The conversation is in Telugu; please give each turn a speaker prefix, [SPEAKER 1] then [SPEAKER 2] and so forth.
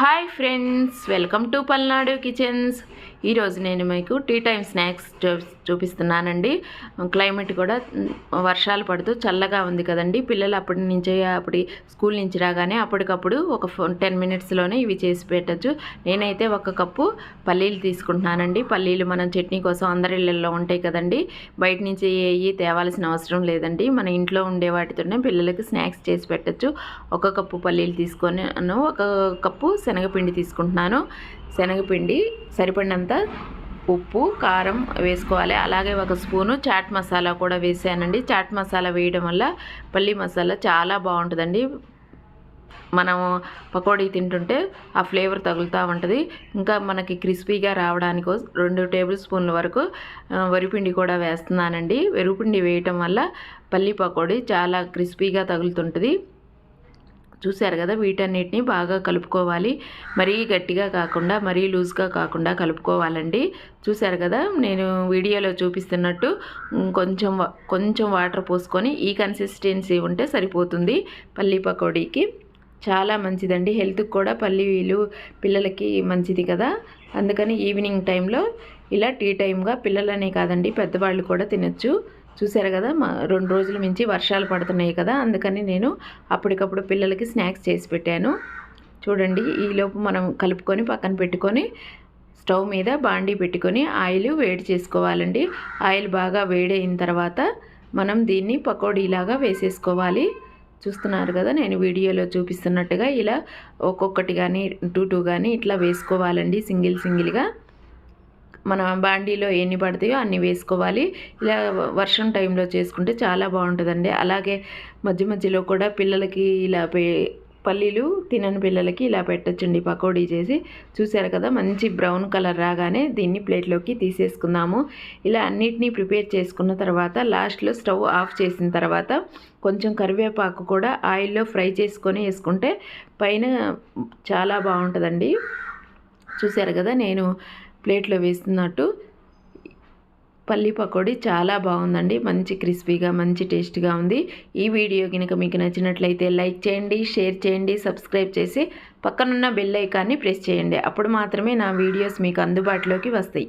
[SPEAKER 1] Hi friends welcome to Palnadu kitchens. ఈరోజు నేను మీకు టీ టైం స్నాక్స్ చూ చూపిస్తున్నానండి. క్లైమేట్ కూడా వర్షాలు పడుతూ చల్లగా ఉంది కదండి. పిల్లలు అప్పటి నుంచి అప్పటి స్కూల్ నుంచి రాగానే అప్పటికప్పుడు ఒక టెన్ మినిట్స్లోనే ఇవి చేసి పెట్టచ్చు. నేనైతే ఒక కప్పు పల్లీలు తీసుకుంటున్నానండి. పల్లీలు మనం చట్నీ కోసం అందరి ఇళ్ళల్లో ఉంటాయి కదండి. బయట నుంచి ఏవి తేవాల్సిన అవసరం లేదండి. మన ఇంట్లో ఉండే వాటితోనే పిల్లలకి స్నాక్స్ చేసి పెట్టచ్చు. ఒక కప్పు పల్లీలు తీసుకొని ఒక కప్పు శనగపిండి తీసుకుంటున్నాను. శనగపిండి సరిపడినంత ఉప్పు కారం వేసుకోవాలి. అలాగే ఒక స్పూను చాట్ మసాలా కూడా వేసానండి. చాట్ మసాలా వేయడం వల్ల పల్లీ మసాలా చాలా బాగుంటుందండి. మనం పకోడీ తింటుంటే ఆ ఫ్లేవర్ తగులుతూ ఉంటుంది. ఇంకా మనకి క్రిస్పీగా రావడానికి రెండు టేబుల్ స్పూన్ల వరకు వరిపిండి కూడా వేస్తున్నానండి. వరిపిండి వేయటం వల్ల పల్లి పకోడీ చాలా క్రిస్పీగా తగులుతుంటుంది. చూశారు కదా వీటన్నిటిని బాగా కలుపుకోవాలి. మరీ గట్టిగా కాకుండా మరీ లూజ్గా కాకుండా కలుపుకోవాలండి. చూశారు కదా నేను వీడియోలో చూపిస్తున్నట్టు కొంచెం కొంచెం వాటర్ పోసుకొని ఈ కన్సిస్టెన్సీ ఉంటే సరిపోతుంది పల్లీ పకోడీకి. చాలా మంచిదండి. హెల్త్కి కూడా పల్లీలు పిల్లలకి మంచిది కదా. అందుకని ఈవినింగ్ టైంలో ఇలా టీ టైంగా పిల్లలనే కాదండి పెద్దవాళ్ళు కూడా తినొచ్చు. చూసారు కదా మా రెండు రోజుల మించి వర్షాలు పడుతున్నాయి కదా అందుకని నేను అప్పటికప్పుడు పిల్లలకి స్నాక్స్ చేసి పెట్టాను. చూడండి ఈలోపు మనం కలుపుకొని పక్కన పెట్టుకొని స్టవ్ మీద బాండీ పెట్టుకొని ఆయిల్ వేడి చేసుకోవాలండి. ఆయిల్ బాగా వేడైన తర్వాత మనం దీన్ని పకోడీలాగా వేసేసుకోవాలి. చూస్తున్నారు కదా నేను వీడియోలో చూపిస్తున్నట్టుగా ఇలా ఒక్కొక్కటి కానీ టూ టూ కానీ ఇట్లా వేసుకోవాలండి సింగిల్ సింగిల్గా. మన బాండీలో ఎన్ని పడతాయో అన్ని వేసుకోవాలి. ఇలా వర్షం టైంలో చేసుకుంటే చాలా బాగుంటుందండి. అలాగే మధ్య మధ్యలో కూడా పిల్లలకి ఇలా పల్లీలు తినని పిల్లలకి ఇలా పెట్టచ్చండి. పకోడీ చేసి చూశారు కదా మంచి బ్రౌన్ కలర్ రాగానే దీన్ని ప్లేట్లోకి తీసేసుకుందాము. ఇలా అన్నిటినీ ప్రిపేర్ చేసుకున్న తర్వాత లాస్ట్లో స్టవ్ ఆఫ్ చేసిన తర్వాత కొంచెం కరివేపాకు కూడా ఆయిల్లో ఫ్రై చేసుకొని వేసుకుంటే పైన చాలా బాగుంటుందండి. చూశారు కదా నేను ప్లేట్లో వేస్తున్నట్టు పల్లి పకోడీ చాలా బాగుందండి. మంచి క్రిస్పీగా మంచి టేస్ట్గా ఉంది. ఈ వీడియో కనుక మీకు నచ్చినట్లయితే లైక్ చేయండి షేర్ చేయండి సబ్స్క్రైబ్ చేసి పక్కనున్న బెల్ ఐకాన్ని ప్రెస్ చేయండి. అప్పుడు మాత్రమే నా వీడియోస్ మీకు అందుబాటులోకి వస్తాయి.